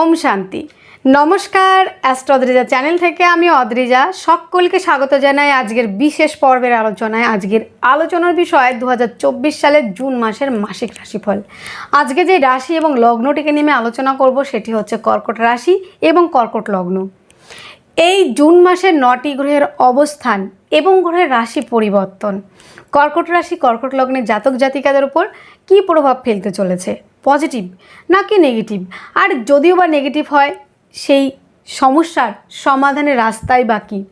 ওম শান্তি। নমস্কার astro Adrija channel থেকে আমি অদ্রিজা। সকলকে স্বাগত জানাই আজকের বিশেষ পর্বের আলোচনায়। আজকের আলোচনার বিষয় দু হাজার চব্বিশ সালের জুন মাসের মাসিক রাশিফল। আজকে যে রাশি এবং লগ্নটিকে নিয়ে আলোচনা করব সেটি হচ্ছে কর্কট রাশি এবং কর্কট লগ্ন। এই জুন মাসের নটি গ্রহের অবস্থান এবং গ্রহের রাশি পরিবর্তন। কর্কট রাশি, কর্কট লগ্নের জাতক জাতিকাদের উপর কী প্রভাব ফেলতে চলেছে? পজিটিভ নাকি নেগেটিভ? আর যদিও বা নেগেটিভ হয়, সেই সমস্যার সমাধানের রাস্তাই বাকি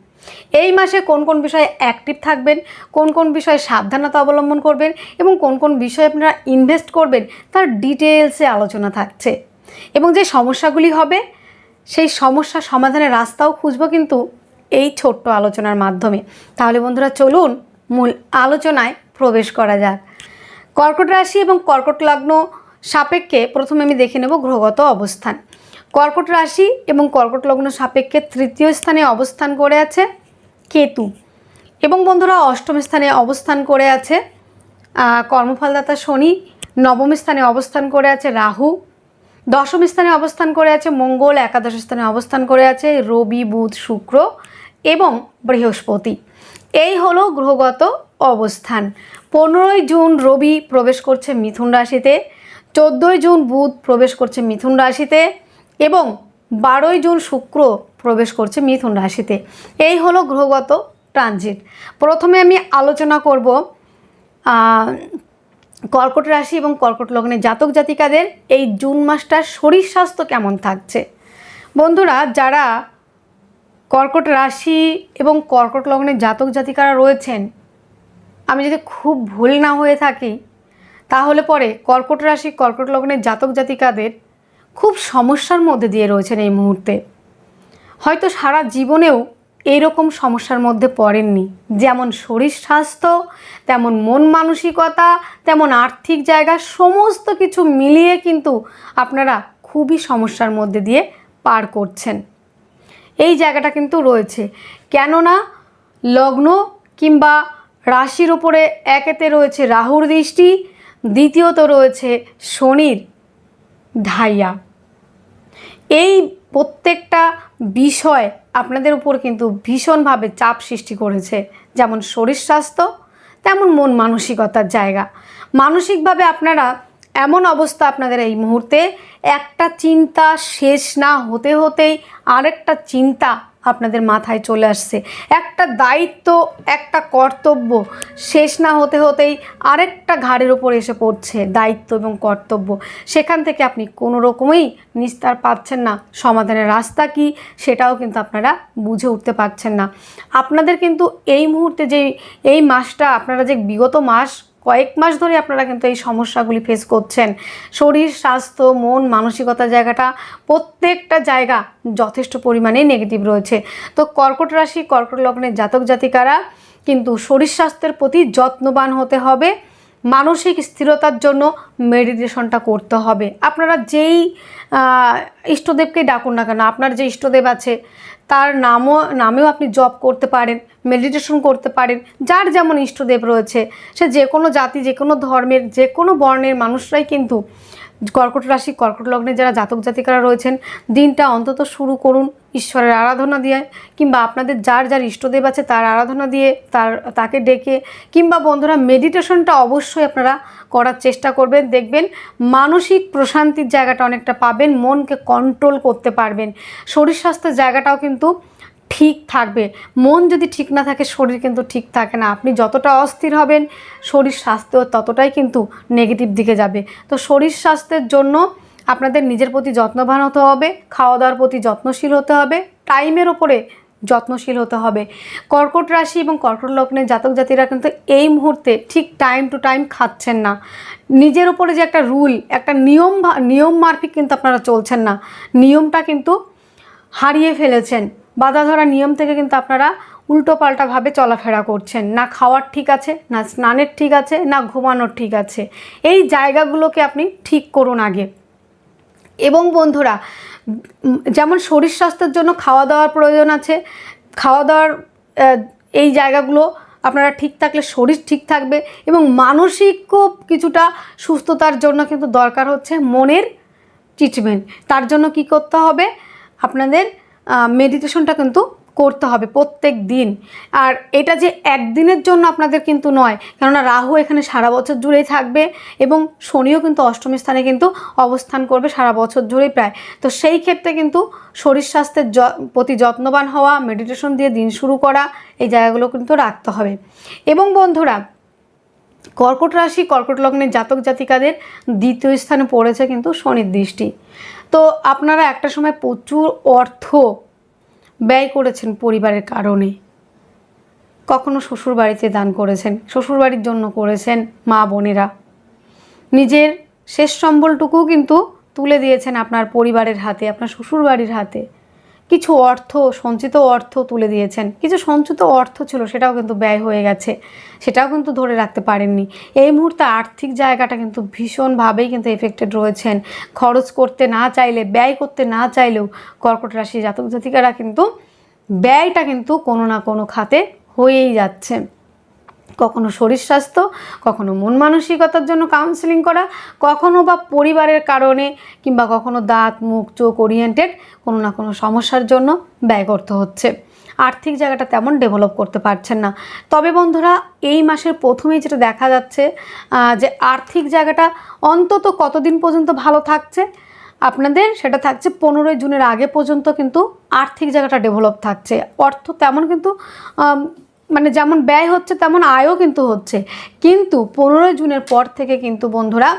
এই মাসে কোন কোন বিষয়ে অ্যাক্টিভ থাকবেন, কোন কোন বিষয়ে সাবধানতা অবলম্বন করবেন এবং কোন কোন বিষয়ে আপনারা ইনভেস্ট করবেন, তার ডিটেলসে আলোচনা থাকছে। এবং যে সমস্যাগুলি হবে, সেই সমস্যা সমাধানের রাস্তাও খুঁজবো কিন্তু এই ছোট্ট আলোচনার মাধ্যমে। তাহলে বন্ধুরা, চলুন মূল আলোচনায় প্রবেশ করা যাক। কর্কট রাশি এবং কর্কট লগ্ন সাপেক্ষে প্রথমে আমি দেখে নেব গ্রহগত অবস্থান। কর্কট রাশি এবং কর্কট লগ্ন সাপেক্ষে তৃতীয় স্থানে অবস্থান করে আছে কেতু। এবং বন্ধুরা, অষ্টম স্থানে অবস্থান করে আছে কর্মফলদাতা শনি। নবম স্থানে অবস্থান করে আছে রাহু। দশম স্থানে অবস্থান করে আছে মঙ্গল। একাদশ স্থানে অবস্থান করে আছে রবি, বুধ, শুক্র এবং বৃহস্পতি। এই হলো গ্রহগত অবস্থান। পনেরোই জুন রবি প্রবেশ করছে মিথুন রাশিতে। চোদ্দোই জুন বুধ প্রবেশ করছে মিথুন রাশিতে এবং বারোই জুন শুক্র প্রবেশ করছে মিথুন রাশিতে। এই হলো গ্রহগত ট্রানজিট প্রথমে আমি আলোচনা করব কর্কট রাশি এবং কর্কট লগ্নের জাতক জাতিকাদের এই জুন মাসটার শরীর স্বাস্থ্য কেমন থাকছে? বন্ধুরা, যারা কর্কট রাশি এবং কর্কট লগ্নের জাতক জাতিকারা রয়েছেন, আমি যদি খুব ভুল না হয়ে থাকি তাহলে পরে কর্কট রাশি, কর্কট লগ্নের জাতক জাতিকাদের খুব সমস্যার মধ্যে দিয়ে রয়েছেন এই মুহূর্তে। হয়তো সারা জীবনেও এইরকম সমস্যার মধ্যে পড়েননি। যেমন শরীর স্বাস্থ্য, তেমন মন মানসিকতা, তেমন আর্থিক জায়গা, সমস্ত কিছু মিলিয়ে কিন্তু আপনারা খুবই সমস্যার মধ্যে দিয়ে পার করছেন। এই জায়গাটা কিন্তু রয়েছে। কেননা লগ্ন কিংবা রাশির উপরে একেতে রয়েছে রাহুর দৃষ্টি দ্বিতীয়ত রয়েছে শনির ঢাইয়া এই প্রত্যেকটা বিষয় আপনাদের উপর কিন্তু ভীষণভাবে চাপ সৃষ্টি করেছে। যেমন শরীর স্বাস্থ্য, তেমন মন মানসিকতার জায়গা। মানসিকভাবে আপনারা এমন অবস্থা আপনাদের এই মুহূর্তে, একটা চিন্তা শেষ না হতে হতেই আরেকটা চিন্তা আপনাদের মাথায় চলে আসছে। একটা দায়িত্ব, একটা কর্তব্য শেষ না হতে হতেই আরেকটা ঘাড়ের ওপর এসে পড়ছে দায়িত্ব এবং কর্তব্য। সেখান থেকে আপনি কোনো রকমেই নিস্তার পাচ্ছেন না। সমাধানের রাস্তা কি সেটাও কিন্তু আপনারা বুঝে উঠতে পারছেন না। আপনাদের কিন্তু এই মুহূর্তে যে এই মাসটা, আপনারা যে বিগত মাস কয়েক মাস ধরে আপনারা কিন্তু এই সমস্যাগুলি ফেস করছেন। শরীর স্বাস্থ্য মন মানসিকতা জায়গাটা প্রত্যেকটা জায়গা যথেষ্ট পরিমাণে নেগেটিভ রয়েছে। তো কর্কট রাশি কর্কট লগ্নের জাতক জাতিকারা কিন্তু শরীর স্বাস্থ্যের প্রতি যত্নবান হতে হবে। মানসিক স্থিরতার জন্য মেডিটেশনটা করতে হবে। আপনারা যেই আহ, ইষ্টদেবকে ডাকুন না কেন আপনার যে ইষ্টদেব আছে তার নামও, নামেও আপনি জপ করতে পারেন মেডিটেশন করতে পারেন, যার যেমন ইষ্টদেব রয়েছে, সে যে কোনো জাতি, যে কোনো ধর্মের, যে কোনো বর্ণের মানুষরাই কিন্তু কর্কট রাশি, কর্কট লগ্নে যারা জাতক জাতিকারা রয়েছেন, দিনটা অন্তত শুরু করুন। ঈশ্বরের আরাধনা দিয়ে, কিংবা আপনাদের যার যার ইষ্টদেব আছে তার আরাধনা দিয়ে, তার, তাকে ডেকে, কিংবা বন্ধুরা মেডিটেশনটা অবশ্যই আপনারা করার চেষ্টা করবেন। দেখবেন মানসিক প্রশান্তির জায়গাটা অনেকটা পাবেন, মনকে কন্ট্রোল করতে পারবেন। শরীর স্বাস্থ্যের জায়গাটাও কিন্তু ঠিক থাকবে। মন যদি ঠিক না থাকে, শরীর কিন্তু ঠিক থাকে না। আপনি যতটা অস্থির হবেন, শরীর স্বাস্থ্য ততটাই কিন্তু নেগেটিভ দিকে যাবে। তো শরীর স্বাস্থ্যের জন্য আপনাদের নিজের প্রতি যত্নবান হতে হবে খাওয়া দাওয়ার প্রতি যত্নশীল হতে হবে, টাইমের ওপরে যত্নশীল হতে হবে। কর্কট রাশি এবং কর্কট লগ্নের জাতক জাতিরা কিন্তু এই মুহূর্তে ঠিক টাইম টু টাইম খাচ্ছেন না। নিজের উপরে যে একটা রুল একটা নিয়ম নিয়ম মাফিক কিন্তু আপনারা চলছেন না। নিয়মটা কিন্তু হারিয়ে ফেলেছেন। বাধা ধরা নিয়ম থেকে কিন্তু আপনারা উল্টো পাল্টাভাবে চলাফেরা করছেন। না খাওয়ার ঠিক আছে, না স্নানের ঠিক আছে, না ঘুমানোর ঠিক আছে। এই জায়গাগুলোকে আপনি ঠিক করুন আগে। এবং বন্ধুরা, যেমন শরীর স্বাস্থ্যের জন্য খাওয়া দাওয়ার প্রয়োজন আছে। খাওয়া দাওয়ার এই জায়গাগুলো আপনারা ঠিক থাকলে শরীর ঠিক থাকবে এবং মানসিকও কিছুটা সুস্থতার জন্য কিন্তু দরকার হচ্ছে মনের ট্রিটমেন্ট তার জন্য কি করতে হবে? আপনাদের মেডিটেশনটা কিন্তু করতে হবে প্রত্যেক দিন। আর এটা যে একদিনের জন্য আপনাদের কিন্তু নয়, কেননা রাহু এখানে সারা বছর জুড়েই থাকবে এবং শনিও কিন্তু অষ্টমী স্থানে কিন্তু অবস্থান করবে সারা বছর জুড়েই প্রায়। তো সেই ক্ষেত্রে কিন্তু শরীর স্বাস্থ্যের প্রতি যত্নবান হওয়া মেডিটেশন দিয়ে দিন শুরু করা, এই জায়গাগুলো কিন্তু রাখতে হবে। এবং বন্ধুরা, কর্কট রাশি, কর্কট লগ্নের জাতক জাতিকাদের দ্বিতীয় স্থানে পড়েছে কিন্তু শনির দৃষ্টি। তো আপনারা একটা সময় প্রচুর অর্থ ব্যয় করেছেন পরিবারের কারণে। কখনো শ্বশুর বাড়িতে দান করেছেন শ্বশুর বাড়ির জন্য করেছেন মা বোনেরা। নিজের শেষ সম্বলটুকুও কিন্তু তুলে দিয়েছেন আপনার পরিবারের হাতে, আপনার শ্বশুর বাড়ির হাতে। কিছু অর্থ, সঞ্চিত অর্থ তুলে দিয়েছেন। কিছু সঞ্চিত অর্থ ছিল, সেটাও কিন্তু ব্যয় হয়ে গেছে। সেটাও কিন্তু ধরে রাখতে পারেননি। এই মুহূর্তে আর্থিক জায়গাটা কিন্তু ভীষণভাবেই কিন্তু এফেক্টেড রয়েছেন। খরচ করতে না চাইলে, ব্যয় করতে না চাইলেও কর্কট রাশি জাতক জাতিকারা কিন্তু ব্যয়টা কিন্তু কোনো না কোনো খাতে হয়েই যাচ্ছে। কখনো শরীর স্বাস্থ্য, কখনো মন মানসিকতার জন্য কাউন্সেলিং করা, কখনো বা পরিবারের কারণে কিংবা কখনো দাঁত, মুখ, চোখ ওরিয়েন্টেড কোনো না কোনো সমস্যার জন্য ব্যয় করতে হচ্ছে। আর্থিক জায়গাটা তেমন ডেভেলপ করতে পারছেন না। তবে বন্ধুরা, এই মাসের প্রথমেই যেটা দেখা যাচ্ছে যে আর্থিক জায়গাটা অন্তত কতদিন পর্যন্ত ভালো থাকছে, আপনাদের সেটা থাকছে পনেরোই জুনের আগে পর্যন্ত কিন্তু আর্থিক জায়গাটা ডেভেলপ থাকছে। অর্থ তেমন কিন্তু মানে যেমন ব্যয় হচ্ছে, তেমন আয়ও কিন্তু হচ্ছে। কিন্তু পনেরোই জুনের পর থেকে কিন্তু বন্ধুরা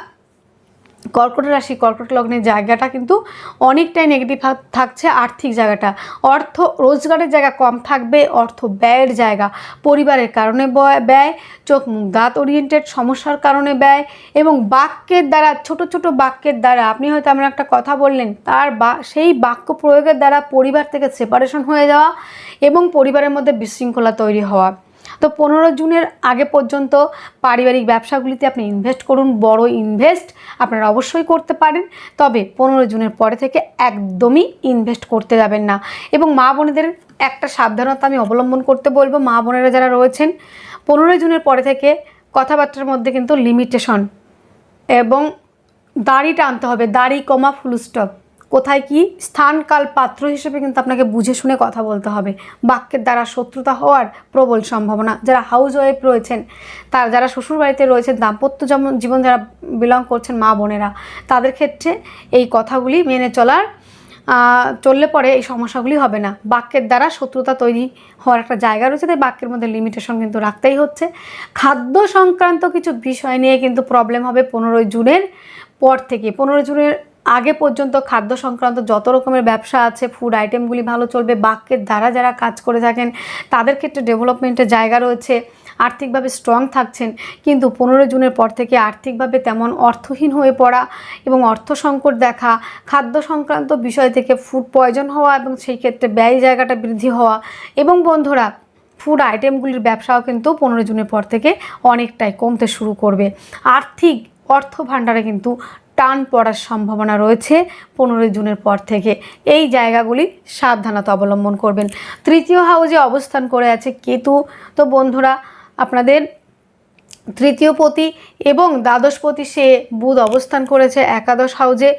কর্কট রাশি, কর্কট লগ্নের জায়গাটা কিন্তু অনেকটাই নেগেটিভ থাকছে আর্থিক জায়গাটা। অর্থ রোজগারের জায়গা কম থাকবে, অর্থ ব্যয়ের জায়গা পরিবারের কারণে বয়- ব্যয়, চোখ মুখ দাঁত ওরিয়েন্টেড সমস্যার কারণে ব্যয় এবং বাক্যের দ্বারা, ছোট ছোট বাক্যের দ্বারা, আপনি হয়তো এমন একটা কথা বললেন, তার বা, সেই বাক্য প্রয়োগের দ্বারা পরিবার থেকে সেপারেশন হয়ে যাওয়া এবং পরিবারের মধ্যে বিশৃঙ্খলা তৈরি হওয়া। তো পনেরো জুনের আগে পর্যন্ত পারিবারিক ব্যবসাগুলিতে আপনি ইনভেস্ট করুন, বড় ইনভেস্ট আপনারা অবশ্যই করতে পারেন। তবে পনেরো জুনের পরে থেকে একদমই ইনভেস্ট করতে যাবেন না। এবং মা বোনেদের একটা সাবধানতা আমি অবলম্বন করতে বলব, মা বোনেরা যারা রয়েছেন পনেরোই জুনের পরে থেকে কথাবার্তার মধ্যে কিন্তু লিমিটেশন এবং দাড়িটা আনতে হবে, দাড়ি, কমা ফুল স্টপ কোথায় কি স্থান কাল পাত্র হিসেবে কিন্তু আপনাকে বুঝে শুনে কথা বলতে হবে। বাক্যের দ্বারা শত্রুতা হওয়ার প্রবল সম্ভাবনা। যারা হাউস ওয়াইফ রয়েছেন, তার যারা শ্বশুর বাড়িতে রয়েছেন, দাম্পত্য যেমন জীবন যারা বিলং করছেন মা বোনেরা, তাদের ক্ষেত্রে এই কথাগুলি মেনে চলার চললে পরে এই সমস্যাগুলি হবে না। বাক্যের দ্বারা শত্রুতা তৈরি হওয়ার একটা জায়গা রয়েছে, তাই বাক্যের মধ্যে লিমিটেশন কিন্তু রাখতেই হচ্ছে। খাদ্য সংক্রান্ত কিছু বিষয় নিয়ে কিন্তু প্রবলেম হবে পনেরোই জুনের পর থেকে। পনেরোই জুনের আগে পর্যন্ত খাদ্য সংক্রান্ত যত রকমের ব্যবসা আছে ফুড আইটেমগুলি ভালো চলবে, বাক্যের দ্বারা যারা কাজ করে থাকেন, তাদের ক্ষেত্রে ডেভেলপমেন্টের জায়গা রয়েছে, আর্থিকভাবে স্ট্রং থাকছেন, কিন্তু পনেরো জুনের পর থেকে আর্থিকভাবে তেমন অর্থহীন হয়ে পড়া এবং অর্থ সংকট দেখা, খাদ্য সংক্রান্ত বিষয় থেকে ফুড পয়জন হওয়া এবং সেই ক্ষেত্রে ব্যয় জায়গাটা বৃদ্ধি হওয়া এবং বন্ধুরা ফুড আইটেমগুলির ব্যবসাও কিন্তু পনেরো জুনের পর থেকে অনেকটাই কমতে শুরু করবে। আর্থিক অর্থ ভাণ্ডারে কিন্তু টান পড়ার সম্ভাবনা রয়েছে পনেরোই জুনের পর থেকে। এই জায়গাগুলি সাবধানতা অবলম্বন করবেন। তৃতীয় হাউজে অবস্থান করে আছে কেতু। তো বন্ধুরা, আপনাদের তৃতীয় পতি এবং দ্বাদশপতি সে বুধ অবস্থান করেছে একাদশ হাউজে।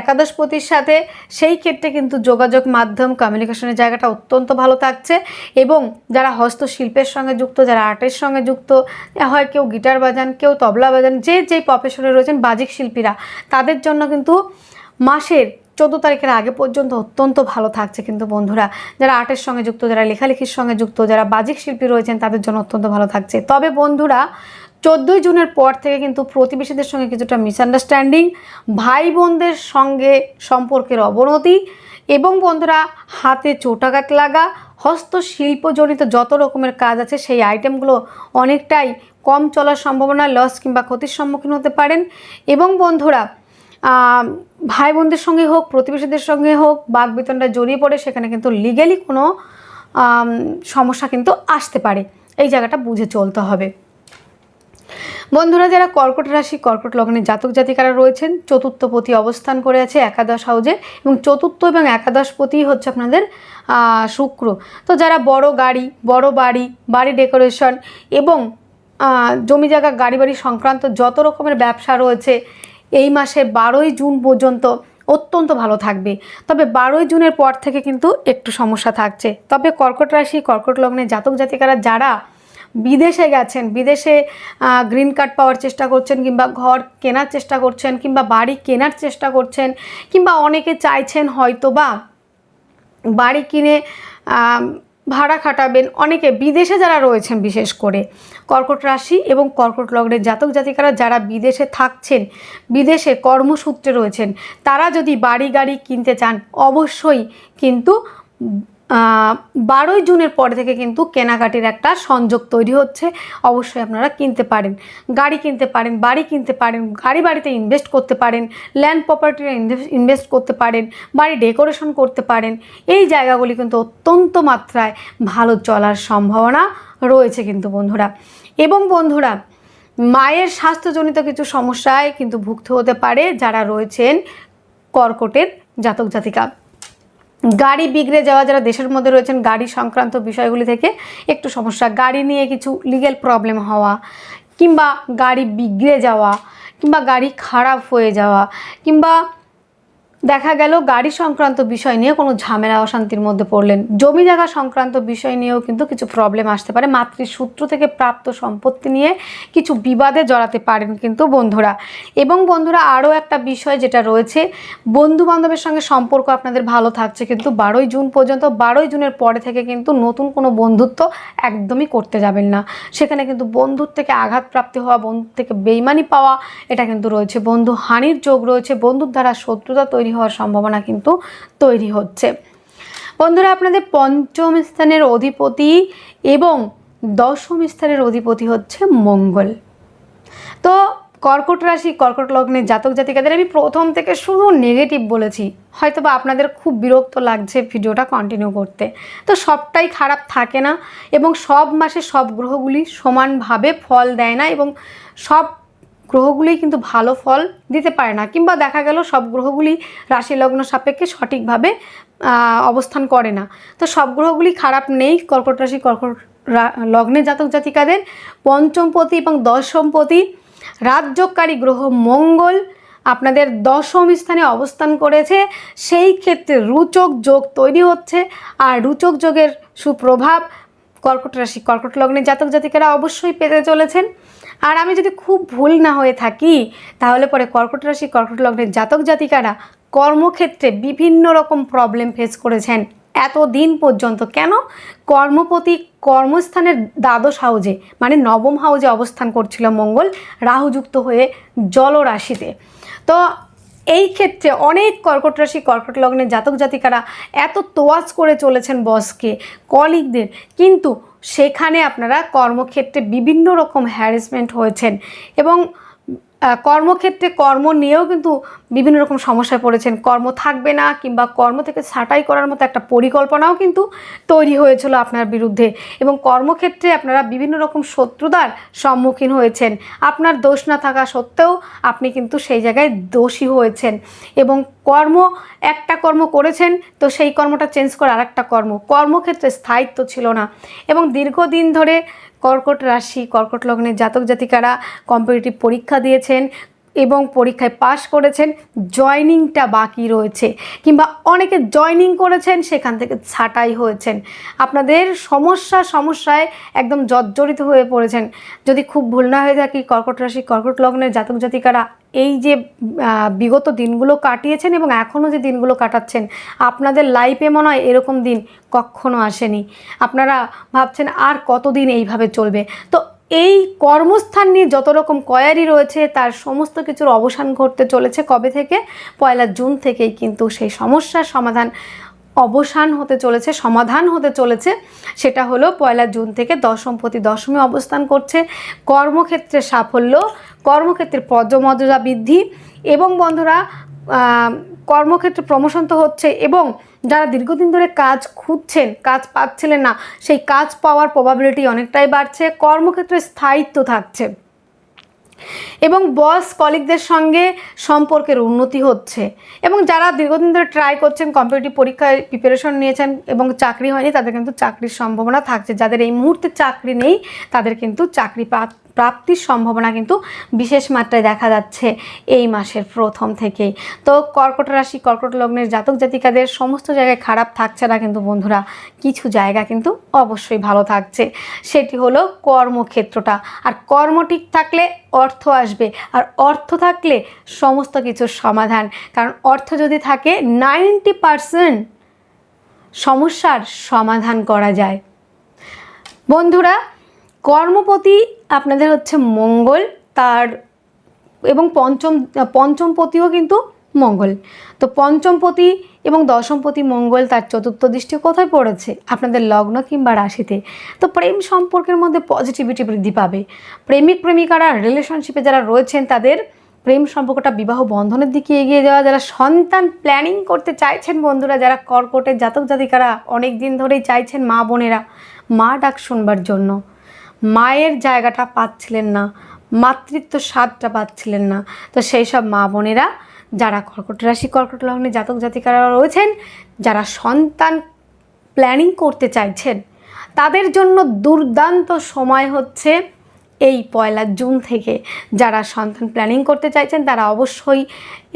একাদশপতির সাথে সেই ক্ষেত্রে কিন্তু যোগাযোগ মাধ্যম কমিউনিকেশনের জায়গাটা অত্যন্ত ভালো থাকছে এবং যারা হস্তশিল্পের সঙ্গে যুক্ত, যারা আর্টের সঙ্গে যুক্ত হয় কেউ গিটার বাজান, কেউ তবলা বাজান, যে যেই প্রফেশনে রয়েছেন বাজিক শিল্পীরা, তাদের জন্য কিন্তু মাসের চোদ্দ তারিখের আগে পর্যন্ত অত্যন্ত ভালো থাকছে কিন্তু বন্ধুরা। যারা আর্টের সঙ্গে যুক্ত, যারা লেখালেখির সঙ্গে যুক্ত, যারা বাজিক শিল্পী রয়েছেন, তাদের জন্য অত্যন্ত ভালো থাকছে। তবে বন্ধুরা চোদ্দোই জুনের পর থেকে কিন্তু প্রতিবেশীদের সঙ্গে কিছুটা মিসআন্ডারস্ট্যান্ডিং ভাই বোনদের সঙ্গে সম্পর্কের অবনতি এবং বন্ধুরা, হাতে চোটাঘাত লাগা, হস্তশিল্পজনিত যত রকমের কাজ আছে সেই আইটেমগুলো অনেকটাই কম চলার সম্ভাবনা লস কিংবা ক্ষতির সম্মুখীন হতে পারেন। এবং বন্ধুরা ভাই বোনদের সঙ্গে হোক, প্রতিবেশীদের সঙ্গে হোক বাঘ বেতনটা জড়িয়ে পড়ে, সেখানে কিন্তু লিগেলি কোনো সমস্যা কিন্তু আসতে পারে। এই জায়গাটা বুঝে চলতে হবে। বন্ধুরা, যারা কর্কট রাশি, কর্কট লগ্নে জাতক জাতিকারা রয়েছেন, চতুর্থ পতি অবস্থান করে আছে একাদশ হাউজে এবং চতুর্থ এবং একাদশ পতি হচ্ছে আপনাদের শুক্র। তো যারা বড় গাড়ি, বড় বাড়ি বাড়ি ডেকোরেশন এবং জমি জায়গা, গাড়ি বাড়ি সংক্রান্ত যত রকমের ব্যবসা রয়েছে, এই মাসে বারোই জুন পর্যন্ত অত্যন্ত ভালো থাকবে। তবে বারোই জুনের পর থেকে কিন্তু একটু সমস্যা থাকছে। তবে কর্কট রাশি, কর্কট লগ্নে জাতক জাতিকারা যারা বিদেশে গেছেন, বিদেশে গ্রিন কার্ড পাওয়ার চেষ্টা করছেন কিংবা ঘর কেনার চেষ্টা করছেন কিংবা বাড়ি কেনার চেষ্টা করছেন কিংবা অনেকে চাইছেন হয়তো বা বাড়ি কিনে ভাড়া খাটাবেন। অনেকে বিদেশে যারা রয়েছেন বিশেষ করে কর্কট রাশি এবং কর্কট লগ্নের জাতক জাতিকারা যারা বিদেশে থাকছেন, বিদেশে কর্মসূত্রে রয়েছেন, তারা যদি বাড়ি গাড়ি কিনতে চান, অবশ্যই কিন্তু বারোই জুনের পরে থেকে কিন্তু কেনাকাটির একটা সংযোগ তৈরি হচ্ছে। অবশ্যই আপনারা কিনতে পারেন, গাড়ি কিনতে পারেন, বাড়ি কিনতে পারেন, গাড়ি বাড়িতে ইনভেস্ট করতে পারেন ল্যান্ড প্রপার্টিতে ইনভেস্ট করতে পারেন, বাড়ি ডেকোরেশন করতে পারেন। এই জায়গাগুলি কিন্তু অত্যন্ত মাত্রায় ভালো চলার সম্ভাবনা রয়েছে কিন্তু বন্ধুরা। এবং বন্ধুরা, মায়ের স্বাস্থ্যজনিত কিছু সমস্যায় কিন্তু ভুগতে হতে পারে যারা রয়েছেন কর্কটের জাতক জাতিকা। গাড়ি বিগড়ে যাওয়া যারা দেশের মধ্যে রয়েছেন, গাড়ি সংক্রান্ত বিষয়গুলি থেকে একটু সমস্যা। গাড়ি নিয়ে কিছু লিগেল প্রবলেম হওয়া, কিংবা গাড়ি বিগড়ে যাওয়া, কিংবা গাড়ি খারাপ হয়ে যাওয়া, কিংবা দেখা গেল গাড়ি সংক্রান্ত বিষয় নিয়ে কোনো ঝামেলা, অশান্তির মধ্যে পড়লেন। জমি জায়গা সংক্রান্ত বিষয় নিয়েও কিন্তু কিছু প্রবলেম আসতে পারে। মাতৃসূত্র থেকে প্রাপ্ত সম্পত্তি নিয়ে কিছু বিবাদে জড়াতে পারেন কিন্তু বন্ধুরা। এবং বন্ধুরা, আরও একটা বিষয় যেটা রয়েছে বন্ধু বান্ধবের সঙ্গে সম্পর্ক আপনাদের ভালো থাকছে কিন্তু বারোই জুন পর্যন্ত, বারোই জুনের পরে থেকে কিন্তু নতুন কোনো বন্ধুত্ব একদমই করতে যাবেন না। সেখানে কিন্তু বন্ধুর থেকে আঘাতপ্রাপ্তি হওয়া, বন্ধুর থেকে বেইমানি পাওয়া, এটা কিন্তু রয়েছে। বন্ধু হানির যোগ রয়েছে, বন্ধুর দ্বারা শত্রুতা তৈরি হওয়ার সম্ভাবনা কিন্তু তৈরি হচ্ছে। বন্ধুরা, আপনাদের পঞ্চম স্থানের অধিপতি এবং দশম স্থানের অধিপতি হচ্ছে মঙ্গল। তো কর্কট রাশি, কর্কট লগ্নের জাতক জাতিকাদের আমি প্রথম থেকে শুধু নেগেটিভ বলেছি। হয়তো বা আপনাদের খুব বিরক্ত লাগছে ভিডিওটা কন্টিনিউ করতে। তো সবটাই খারাপ থাকে না এবং সব মাসে সব গ্রহগুলি সমানভাবে ফল দেয় না এবং সব গ্রহগুলোই কিন্তু ভালো ফল দিতে পারে না, কিংবা দেখা গেল সব গ্রহগুলি রাশি লগ্ন সাপেক্ষে সঠিকভাবে অবস্থান করে না। তো সব গ্রহগুলি খারাপ নেই, কর্কট রাশি, কর্কট লগ্নে জাতক জাতিকাদের। পঞ্চমপতি এবং দশমপতি রাজ্যকারী গ্রহ মঙ্গল আপনাদের দশম স্থানে অবস্থান করেছে। সেই ক্ষেত্রে রুচক যোগ তৈরি হচ্ছে, আর রুচক যোগের সুপ্রভাব কর্কট রাশি, কর্কট লগ্নে জাতক জাতিকারা অবশ্যই পেতে চলেছেন। আর আমি যদি খুব ভুল না হয়ে থাকি, তাহলে পরে কর্কট রাশি, কর্কট লগ্নের জাতক জাতিকারা কর্মক্ষেত্রে বিভিন্ন রকম প্রবলেম ফেস করেছেন। এত দিন পর্যন্ত কেন? কর্মপতি কর্মস্থানের দ্বাদশ হাউজে মানে নবম হাউজে অবস্থান করছিল মঙ্গল, রাহুযুক্ত হয়ে জলরাশিতে। তো এই ক্ষেত্রে অনেক কর্কট রাশি, কর্কট লগ্নের জাতক জাতিকারা এত তোয়াজ করে চলেছেন বসকে কলিগদের কিন্তু সেখানে আপনারা কর্মক্ষেত্রে বিভিন্ন রকম হ্যারাসমেন্ট হয়েছেন এবং কর্মক্ষেত্রে কর্ম নিয়েও কিন্তু বিভিন্ন রকম সমস্যায় পড়েছেন। কর্ম থাকবে না কিংবা কর্ম থেকে ছাঁটাই করার মতো একটা পরিকল্পনাও কিন্তু তৈরি হয়েছিল আপনার বিরুদ্ধে এবং কর্মক্ষেত্রে আপনারা বিভিন্ন রকম শত্রুতার সম্মুখীন হয়েছেন। আপনার দোষ না থাকা সত্ত্বেও আপনি কিন্তু সেই জায়গায় দোষী হয়েছেন এবং কর্ম, একটা কর্ম করেছেন তো সেই কর্মটা চেঞ্জ করে আরেকটা কর্ম। কর্মক্ষেত্রে স্থায়িত্ব ছিল না এবং দীর্ঘদিন ধরে কর্কট রাশি কর্কট লগ্নের জাতক জাতিকারা কম্পিটিটিভ পরীক্ষা দিয়েছেন। এবং পরীক্ষায় পাশ করেছেন, জয়নিংটা বাকি রয়েছে। কিংবা অনেকে জয়নিং করেছেন, সেখান থেকে ছাঁটাই হয়েছেন। আপনাদের সমস্যা সমস্যায় একদম জর্জরিত হয়ে পড়েছেন। যদি খুব ভুল না হয়ে থাকি, কর্কট রাশি, কর্কট লগ্নের জাতক জাতিকারা, এই যে বিগত দিনগুলো কাটিয়েছেন এবং এখনও যে দিনগুলো কাটাচ্ছেন, আপনাদের লাইফে মনে হয় এরকম দিন কখনো আসেনি। আপনারা ভাবছেন, আর কতদিন এইভাবে চলবে? তো এই কর্মস্থান নিয়ে যত রকম কয়ারি রয়েছে, তার সমস্ত কিছুর অবসান ঘটতে চলেছে কবে থেকে? পয়লা জুন থেকেই কিন্তু সেই সমস্যার সমাধান অবসান হতে চলেছে, সমাধান হতে চলেছে। সেটা হলো পয়লা জুন থেকে দশমপতি দশমী অবস্থান করছে। কর্মক্ষেত্রে সাফল্য, কর্মক্ষেত্রে পদমর্যাদা বৃদ্ধি এবং বন্ধুরা কর্মক্ষেত্রে প্রমোশন তো হচ্ছে এবং যারা দীর্ঘদিন ধরে কাজ খুঁজছেন, কাজ পাচ্ছিলেন না, সেই কাজ পাওয়ার প্রবাবিলিটি অনেকটাই বাড়ছে, কর্মক্ষেত্রে স্থায়িত্ব থাকছে। এবং বস কলিগদের সঙ্গে সম্পর্কের উন্নতি হচ্ছে। এবং যারা দীর্ঘদিন ধরে ট্রাই করছেন কম্পিটিটিভ পরীক্ষায় প্রিপারেশন নিয়েছেন এবং চাকরি হয়নি, তাদের কিন্তু চাকরির সম্ভাবনা থাকছে। যাদের এই মুহূর্তে চাকরি নেই, তাদের কিন্তু চাকরি পা প্রাপ্তির সম্ভাবনা কিন্তু বিশেষ মাত্রায় দেখা যাচ্ছে এই মাসের প্রথম থেকেই। তো কর্কট রাশি, কর্কট লগ্নের জাতক জাতিকাদের সমস্ত জায়গায় খারাপ থাকছে না কিন্তু বন্ধুরা, কিছু জায়গা কিন্তু অবশ্যই ভালো থাকছে। সেটি হলো কর্মক্ষেত্রটা। আর কর্ম ঠিক থাকলে অর্থ আসবে। আর অর্থ থাকলে সমস্ত কিছুর সমাধান। কারণ অর্থ যদি থাকে, নাইনটি সমস্যার সমাধান করা যায়। বন্ধুরা, কর্মপতি আপনাদের হচ্ছে মঙ্গল, তার এবং পঞ্চম, পঞ্চমপতিও কিন্তু মঙ্গল। তো পঞ্চমপতি এবং দশমপতি মঙ্গল তার চতুর্থ দৃষ্টি কোথায় পড়েছে? আপনাদের লগ্ন কিংবা রাশিতে। তো প্রেম সম্পর্কের মধ্যে পজিটিভিটি বৃদ্ধি পাবে। প্রেমিক, প্রেমিকারা রিলেশনশিপে যারা রয়েছেন, তাদের প্রেম সম্পর্কটা বিবাহ বন্ধনের দিকে এগিয়ে যাওয়া, যারা সন্তান প্ল্যানিং করতে চাইছেন বন্ধুরা, যারা কর্কটের জাতক জাতিকারা অনেক দিন ধরেই চাইছেন মা বোনেরা, মা ডাক শুনবার জন্য। মায়ের জায়গাটা পাচ্ছিলেন না মাতৃত্ব স্বাদটা পাচ্ছিলেন না। তো সেই সব মা বোনেরা যারা কর্কট রাশি, কর্কট লগ্নে জাতক জাতিকারা রয়েছেন, যারা সন্তান প্ল্যানিং করতে চাইছেন, তাদের জন্য দুর্দান্ত সময় হচ্ছে এই পয়লা জুন থেকে। যারা সন্তান প্ল্যানিং করতে চাইছেন, তারা অবশ্যই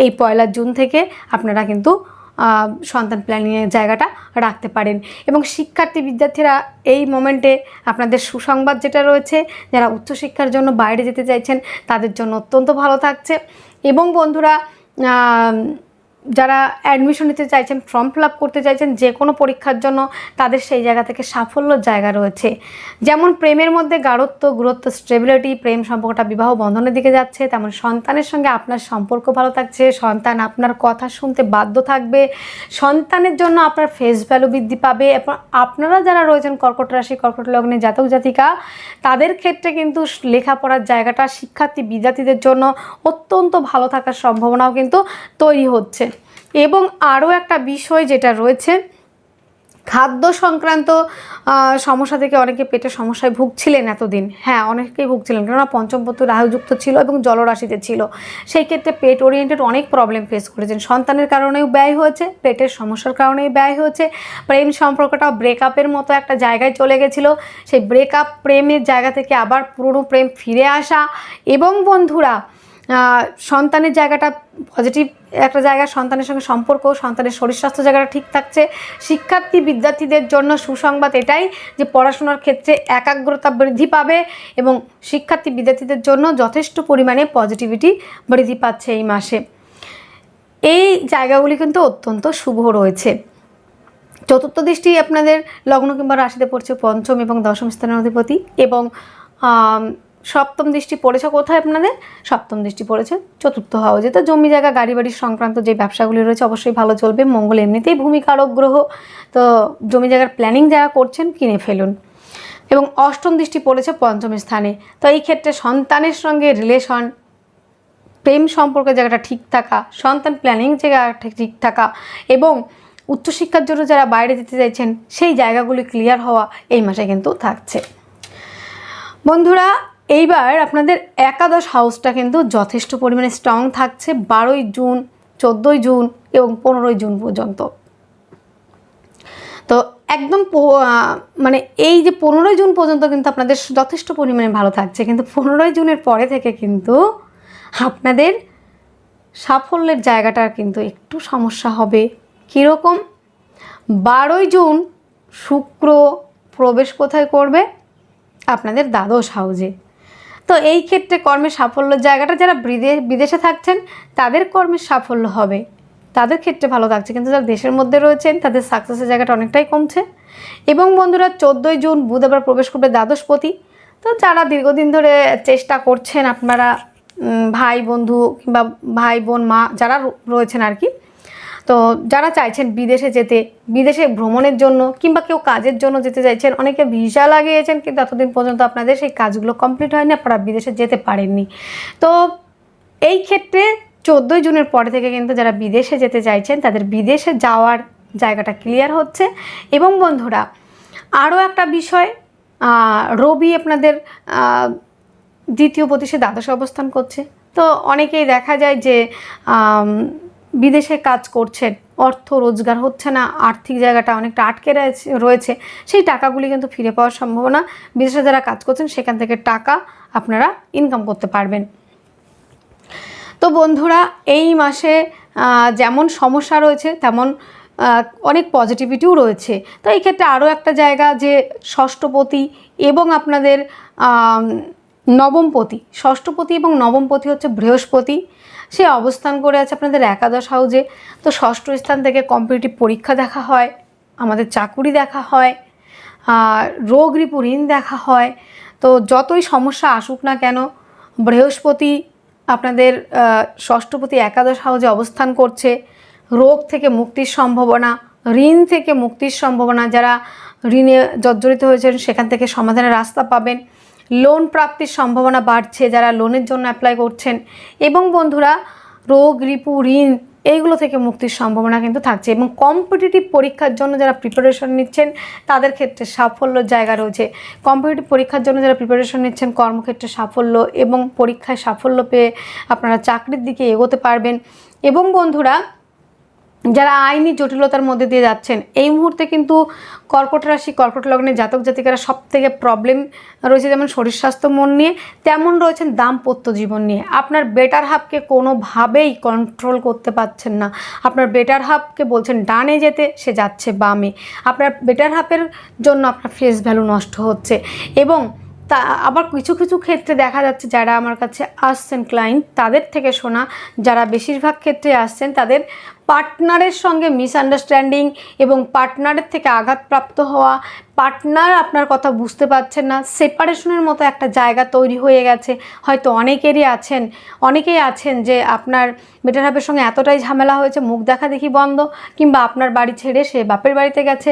এই পয়লা জুন থেকে আপনারা কিন্তু সন্তান প্ল্যানিংয়ের জায়গাটা রাখতে পারেন। এবং শিক্ষার্থী বিদ্যার্থীরা এই মোমেন্টে আপনাদের সুসংবাদ যেটা রয়েছে, যারা উচ্চশিক্ষার জন্য বাইরে যেতে চাইছেন, তাদের জন্য অত্যন্ত ভালো থাকছে। এবং বন্ধুরা যারা অ্যাডমিশন নিতে চাইছেন ফর্ম ফিল আপ করতে চাইছেন, যে কোনো পরীক্ষার জন্য তাদের সেই জায়গা থেকে সাফল্যর জায়গা রয়েছে। যেমন প্রেমের মধ্যে গাঢ়ত্ব, গুরুত্ব স্টেবিলিটি প্রেম সম্পর্কটা বিবাহ বন্ধনের দিকে যাচ্ছে, তেমন সন্তানের সঙ্গে আপনার সম্পর্ক ভালো থাকছে, সন্তান আপনার কথা শুনতে বাধ্য থাকবে, সন্তানের জন্য আপনার ফেস ভ্যালু বৃদ্ধি পাবে, এবং আপনারা যারা রয়েছেন কর্কট রাশি, কর্কট লগ্নে জাতক জাতিকা, তাদের ক্ষেত্রে কিন্তু লেখাপড়ার জায়গাটা, শিক্ষার্থী, বিদ্যার্থীদের জন্য অত্যন্ত ভালো থাকার সম্ভাবনাও কিন্তু তৈরি হচ্ছে। এবং আরও একটা বিষয় যেটা রয়েছে, খাদ্য সংক্রান্ত সমস্যা থেকে অনেকে পেটের সমস্যায় ভুগছিলেন এতদিন। হ্যাঁ অনেকেই ভুগছিলেন, কেননা পঞ্চমপত্র রাহুযুক্ত ছিল এবং জলরাশিতে ছিল। সেই ক্ষেত্রে পেট ওরিয়েন্টেড অনেক প্রবলেম ফেস করেছেন। সন্তানের কারণেও ব্যয় হয়েছে, পেটের সমস্যার কারণেই ব্যয় হয়েছে। প্রেম সম্পর্কটাও ব্রেকআপের মতো একটা জায়গায় চলে গেছিল। সেই ব্রেকআপ প্রেমের জায়গা থেকে আবার পুরনো প্রেম ফিরে আসা। এবং বন্ধুরা সন্তানের জায়গাটা পজিটিভ একটা জায়গা, সন্তানের সঙ্গে সম্পর্ক, সন্তানের শরীর স্বাস্থ্য জায়গাটা ঠিক থাকছে। শিক্ষার্থী, বিদ্যার্থীদের জন্য সুসংবাদ এটাই যে পড়াশোনার ক্ষেত্রে একাগ্রতা বৃদ্ধি পাবে এবং শিক্ষার্থী, বিদ্যার্থীদের জন্য যথেষ্ট পরিমাণে পজিটিভিটি বৃদ্ধি পাচ্ছে এই মাসে। এই জায়গাগুলি কিন্তু অত্যন্ত শুভ রয়েছে। চতুর্থ দৃষ্টি আপনাদের লগ্ন কিংবা রাশিতে পড়ছে পঞ্চম এবং দশম স্থানের অধিপতি এবং সপ্তম দৃষ্টি পড়েছে কোথায় আপনাদের? সপ্তম দৃষ্টি পড়েছে চতুর্থ হাউজে। তো জমি জায়গা, গাড়ি বাড়ি সংক্রান্ত যে ব্যবসাগুলি রয়েছে অবশ্যই ভালো চলবে। মঙ্গল এমনিতেই ভূমিকারক গ্রহ। তো জমি জায়গার প্ল্যানিং যারা করছেন, কিনে ফেলুন। এবং অষ্টম দৃষ্টি পড়েছে পঞ্চম স্থানে। তো এই ক্ষেত্রে সন্তানের সঙ্গে রিলেশন প্রেম সম্পর্কের জায়গাটা ঠিক থাকা, সন্তান প্ল্যানিং জায়গাটা ঠিক থাকা এবং উচ্চশিক্ষার জন্য যারা বাইরে যেতে চাইছেন, সেই জায়গাগুলি ক্লিয়ার হওয়া এই মাসে কিন্তু থাকছে। বন্ধুরা এইবার আপনাদের একাদশ হাউসটা কিন্তু যথেষ্ট পরিমাণে স্ট্রং থাকছে বারোই জুন, চোদ্দোই জুন এবং পনেরোই জুন পর্যন্ত। তো একদম মানে এই যে পনেরোই জুন পর্যন্ত কিন্তু আপনাদের যথেষ্ট পরিমাণে ভালো থাকছে। কিন্তু পনেরোই জুনের পরে থেকে কিন্তু আপনাদের সাফল্যের জায়গাটা কিন্তু একটু সমস্যা হবে। কীরকম? বারোই জুন শুক্র প্রবেশ কোথায় করবে? আপনাদের দ্বাদশ হাউজে তো এই ক্ষেত্রে কর্মের সাফল্যের জায়গাটা যারা বিদে- বিদেশে থাকছেন, তাদের কর্মের সাফল্য হবে। তাদের ক্ষেত্রে ভালো থাকছে। কিন্তু যারা দেশের মধ্যে রয়েছেন, তাদের সাকসেসের জায়গাটা অনেকটাই কমছে। এবং বন্ধুরা, চোদ্দোই জুন বুধ আবার প্রবেশ করবে দ্বাদশপতি। তো যারা দীর্ঘদিন ধরে চেষ্টা করছেন আপনারা ভাই বন্ধু কিংবা ভাই বোন, মা যারা রয়েছেন আর কি তো যারা চাইছেন বিদেশে যেতে, বিদেশে ভ্রমণের জন্য কিংবা কেউ কাজের জন্য যেতে চাইছেন, অনেকে ভিসা লাগিয়েছেন কিন্তু এতদিন পর্যন্ত আপনাদের সেই কাজগুলো কমপ্লিট হয়নি, আপনারা বিদেশে যেতে পারেননি। তো এই ক্ষেত্রে চোদ্দোই জুনের পরে থেকে কিন্তু যারা বিদেশে যেতে চাইছেন, তাদের বিদেশে যাওয়ার জায়গাটা ক্লিয়ার হচ্ছে। এবং বন্ধুরা, আরও একটা বিষয় রবি আপনাদের দ্বিতীয় প্রতিশে দ্বাদশ অবস্থান করছে। তো অনেকেই দেখা যায় যে বিদেশে কাজ করছেন অর্থ রোজগার হচ্ছে না, আর্থিক জায়গাটা অনেকটা আটকে রয়েছে সেই টাকাগুলি কিন্তু ফিরে পাওয়ার সম্ভাবনা। বিদেশে যারা কাজ করছেন, সেখান থেকে টাকা আপনারা ইনকাম করতে পারবেন। তো বন্ধুরা, এই মাসে যেমন সমস্যা রয়েছে, তেমন অনেক পজিটিভিটিও রয়েছে। তো এই ক্ষেত্রে আরও একটা জায়গা যে ষষ্ঠপতি এবং আপনাদের নবমপতি। ষষ্ঠপতি এবং নবমপতি হচ্ছে বৃহস্পতি। সে অবস্থান করে আছে আপনাদের একাদশ হাউজে। তো ষষ্ঠ স্থান থেকে কম্পিটিটিভ পরীক্ষা দেখা হয়, আমাদের চাকুরি দেখা হয় রোগ রিপু ঋণ দেখা হয়। তো যতই সমস্যা আসুক না কেন, বৃহস্পতি আপনাদের ষষ্ঠপতি একাদশ হাউজে অবস্থান করছে। রোগ থেকে মুক্তির সম্ভাবনা, ঋণ থেকে মুক্তির সম্ভাবনা, যারা ঋণে জর্জরিত হয়েছেন, সেখান থেকে সমাধানের রাস্তা পাবেন। লোন প্রাপ্তির সম্ভাবনা বাড়ছে যারা লোনের জন্য অ্যাপ্লাই করছেন। এবং বন্ধুরা, রোগ, রিপু, ঋণ, এইগুলো থেকে মুক্তির সম্ভাবনা কিন্তু থাকছে। এবং কম্পিটিটিভ পরীক্ষার জন্য যারা প্রিপারেশন নিচ্ছেন, তাদের ক্ষেত্রে সাফল্যর জায়গা রয়েছে। কম্পিটিটিভ পরীক্ষার জন্য যারা প্রিপারেশন নিচ্ছেন, কর্মক্ষেত্রে সাফল্য এবং পরীক্ষায় সাফল্য পেয়ে আপনারা চাকরির দিকে এগোতে পারবেন। এবং বন্ধুরা যারা আইনি জটিলতার মধ্যে দিয়ে যাচ্ছেন, এই মুহূর্তে কিন্তু কর্কট রাশি, কর্কট লগ্নে জাতক জাতিকারা সব থেকে প্রবলেম রয়েছে যেমন শরীর স্বাস্থ্য মন নিয়ে, তেমন রয়েছেন দাম্পত্য জীবন নিয়ে। আপনার বেটার হাফকে কোনোভাবেই কন্ট্রোল করতে পারছেন না। আপনার বেটার হাফকে বলছেন, ডানে যেতে, সে যাচ্ছে বামে। আপনার বেটার হাফের জন্য আপনার ফেস ভ্যালু নষ্ট হচ্ছে। এবং তা আবার কিছু কিছু ক্ষেত্রে দেখা যাচ্ছে, যারা আমার কাছে আসছেন ক্লায়েন্ট তাদের থেকে শোনা, যারা বেশিরভাগ ক্ষেত্রে আসছেন, তাদের পার্টনারের সঙ্গে মিসআন্ডারস্ট্যান্ডিং এবং পার্টনারের থেকে আঘাতপ্রাপ্ত হওয়া পার্টনার আপনার কথা বুঝতে পারছেন না, সেপারেশনের মতো একটা জায়গা তৈরি হয়ে গেছে। হয়তো অনেকেরই আছেন, অনেকেই আছেন যে আপনার বেটার হাবের সঙ্গে এতটাই ঝামেলা হয়েছে, মুখ দেখা দেখি বন্ধ, কিংবা আপনার বাড়ি ছেড়ে সে বাপের বাড়িতে গেছে,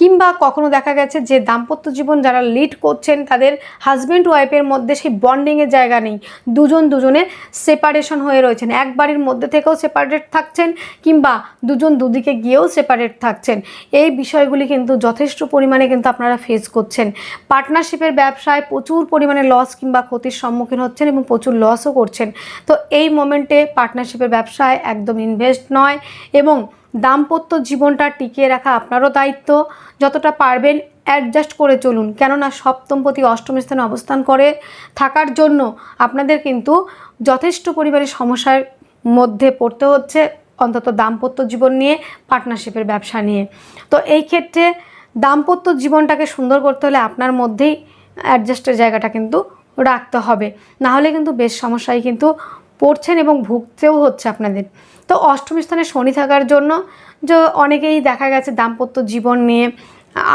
কিংবা কখনো দেখা গেছে যে দাম্পত্য জীবন যারা লিড করছেন, তাদের হাজব্যান্ড ওয়াইফের মধ্যে সেই বন্ডিংয়ের জায়গা নেই। দুজন দুজনের সেপারেশন হয়ে রয়েছেন। এক বাড়ির মধ্যে থেকেও সেপারেট থাকছেন, কিংবা দুজন দুদিকে গিয়েও সেপারেট থাকছেন। এই বিষয়গুলি কিন্তু যথেষ্ট পরিমাণে কিন্তু আপনারা ফেস করছেন। পার্টনারশিপের ব্যবসায় প্রচুর পরিমাণে লস কিংবা ক্ষতির সম্মুখীন হচ্ছেন এবং প্রচুর লসও করছেন। তো এই মোমেন্টে পার্টনারশিপের ব্যবসায় একদম ইনভেস্ট নয় এবং দাম্পত্য জীবনটা টিকিয়ে রাখা আপনারও দায়িত্ব। যতটা পারবেন অ্যাডজাস্ট করে চলুন। কেননা সপ্তমপতি অষ্টম স্থানে অবস্থান করে থাকার জন্য আপনাদের কিন্তু যথেষ্ট পরিমাণে সমস্যার মধ্যে পড়তে হচ্ছে অন্তত দাম্পত্য জীবন নিয়ে পার্টনারশিপের ব্যবসা নিয়ে। তো এই ক্ষেত্রে দাম্পত্য জীবনটাকে সুন্দর করতে হলে আপনার মধ্যেই অ্যাডজাস্টের জায়গাটা কিন্তু রাখতে হবে। না হলে কিন্তু বেশ সমস্যায় কিন্তু পড়ছেন এবং ভুগতেও হচ্ছে আপনাদের। তো অষ্টম স্থানে শনি থাকার জন্য যে অনেকেই দেখা গেছে দাম্পত্য জীবন নিয়ে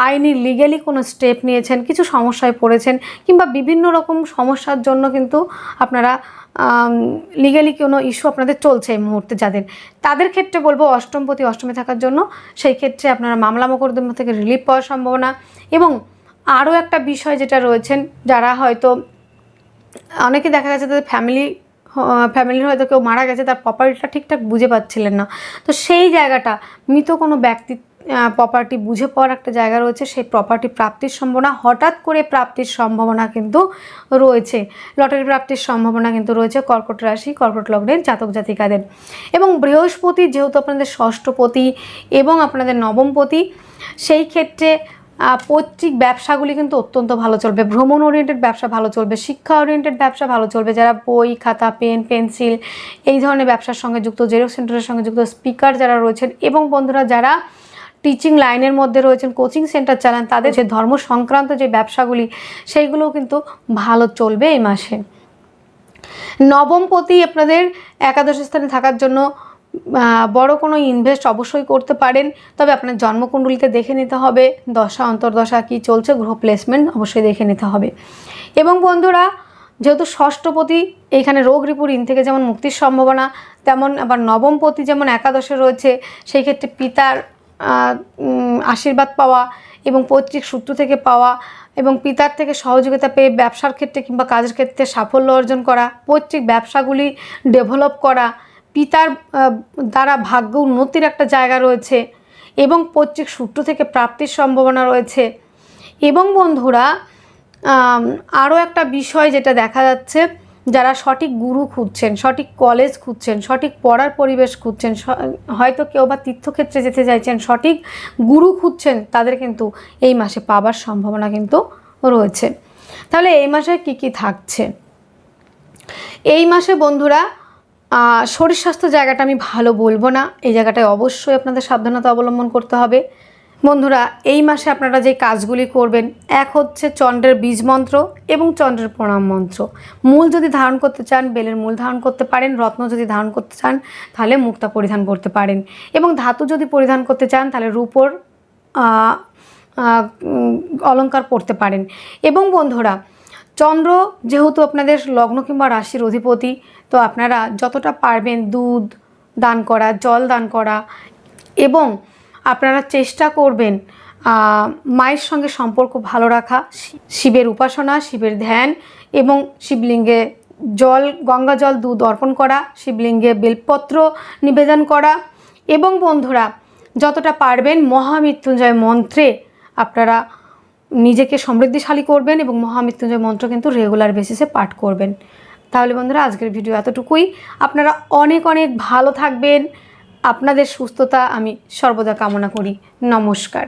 আইনি লিগেলি কোনো স্টেপ নিয়েছেন, কিছু সমস্যায় পড়েছেন, কিংবা বিভিন্ন রকম সমস্যার জন্য কিন্তু আপনারা লিগালি কোনো ইস্যু আপনাদের চলছে এই মুহূর্তে যাদের। তাদের ক্ষেত্রে বলব অষ্টমপতি অষ্টমে থাকার জন্য সেই ক্ষেত্রে আপনারা মামলা মোকদ্দমা থেকে রিলিফ পাওয়ার সম্ভাবনা। এবং আরও একটা বিষয় যেটা রয়েছেন, যারা হয়তো, অনেকে দেখা গেছে তাদের ফ্যামিলি ফ্যামিলির হয়তো কেউ মারা গেছে, তার প্রপার্টিটা ঠিকঠাক বুঝে পাচ্ছিলেন না। তো সেই জায়গাটা, মৃত কোনো ব্যক্তি প্রপার্টি বুঝে পাওয়ার একটা জায়গা রয়েছে, সেই প্রপার্টি প্রাপ্তির সম্ভাবনা, হঠাৎ করে প্রাপ্তির সম্ভাবনা কিন্তু রয়েছে। লটারি প্রাপ্তির সম্ভাবনা কিন্তু রয়েছে কর্কট রাশি, কর্কট লগ্নের জাতক জাতিকাদের। এবং বৃহস্পতি যেহেতু আপনাদের ষষ্ঠপতি এবং আপনাদের নবমপতি সেই ক্ষেত্রে পৈতৃক ব্যবসাগুলি কিন্তু অত্যন্ত ভালো চলবে। ভ্রমণ ওরিয়েন্টেড ব্যবসা ভালো চলবে, শিক্ষা ওরিয়েন্টেড ব্যবসা ভালো চলবে, যারা বই, খাতা, পেন, পেন্সিল, এই ধরনের ব্যবসার সঙ্গে যুক্ত, জেরক্স সেন্টারের সঙ্গে যুক্ত স্পিকার যারা রয়েছেন এবং বন্ধুরা যারা টিচিং লাইনের মধ্যে রয়েছেন কোচিং সেন্টার চালান, তাদের যে ধর্ম সংক্রান্ত যে ব্যবসাগুলি, সেইগুলোও কিন্তু ভালো চলবে এই মাসে। নবমপতি আপনাদের একাদশ স্থানে থাকার জন্য বড় কোনো ইনভেস্ট অবশ্যই করতে পারেন, তবে আপনার জন্মকুণ্ডলিতে দেখে নিতে হবে, দশা, অন্তর্দশা কী চলছে, গ্রহ প্লেসমেন্ট অবশ্যই দেখে নিতে হবে। এবং বন্ধুরা, যেহেতু ষষ্ঠপতি এইখানে রোগ রিপু ঋণ থেকে যেমন মুক্তির সম্ভাবনা, তেমন আবার নবমপতি যেমন একাদশে রয়েছে, সেই ক্ষেত্রে পিতার আশীর্বাদ পাওয়া এবং পৈতৃক সূত্র থেকে পাওয়া এবং পিতার থেকে সহযোগিতা পেয়ে ব্যবসার ক্ষেত্রে কিংবা কাজের ক্ষেত্রে সাফল্য অর্জন করা, পৈতৃক ব্যবসাগুলি ডেভেলপ করা, পিতার দ্বারা ভাগ্য উন্নতির একটা জায়গা রয়েছে এবং পৈতৃক সূত্র থেকে প্রাপ্তির সম্ভাবনা রয়েছে। এবং বন্ধুরা আরও একটা বিষয় যেটা দেখা যাচ্ছে যারা সঠিক গুরু খুঁজছেন, সঠিক কলেজ খুঁজছেন, সঠিক পড়ার পরিবেশ খুঁজছেন হয়তো কেউ বা তীর্থক্ষেত্রে যেতে চাইছেন, সঠিক গুরু খুঁজছেন, তাদের কিন্তু এই মাসে পাবার সম্ভাবনা কিন্তু রয়েছে। তাহলে এই মাসে কি কি থাকছে? এই মাসে বন্ধুরা শরীর স্বাস্থ্য জায়গাটা আমি ভালো বলব না। এই জায়গাটায় অবশ্যই আপনাদের সাবধানতা অবলম্বন করতে হবে। বন্ধুরা, এই মাসে আপনারা যে কাজগুলি করবেন, এক হচ্ছে চন্দ্রের বীজ মন্ত্র এবং চন্দ্রের প্রণাম মন্ত্র। মূল যদি ধারণ করতে চান, বেলের মূল ধারণ করতে পারেন, রত্ন যদি ধারণ করতে চান, তাহলে মুক্তা পরিধান করতে পারেন। এবং ধাতু যদি পরিধান করতে চান, তাহলে রূপর অলংকার পরতে পারেন। এবং বন্ধুরা, চন্দ্র যেহেতু আপনাদের লগ্ন কিংবা রাশির অধিপতি, তো আপনারা যতটা পারবেন দুধ দান করা, জল দান করা এবং আপনারা চেষ্টা করবেন মায়ের সঙ্গে সম্পর্ক ভালো রাখা শিবের উপাসনা, শিবের ধ্যান এবং শিবলিঙ্গে জল, গঙ্গা জল দুধ অর্পণ করা, শিবলিঙ্গে বেলপত্র নিবেদন করা এবং বন্ধুরা, যতটা পারবেন মহামৃত্যুঞ্জয় মন্ত্রে আপনারা নিজেকে সমৃদ্ধিশালী করবেন এবং মহামৃত্যুঞ্জয় মন্ত্র কিন্তু রেগুলার বেসিসে পাঠ করবেন। তাহলে বন্ধুরা, আজকের ভিডিও এতটুকুই। আপনারা অনেক অনেক ভালো থাকবেন। আপনাদের সুস্থতা আমি সর্বদা কামনা করি। নমস্কার।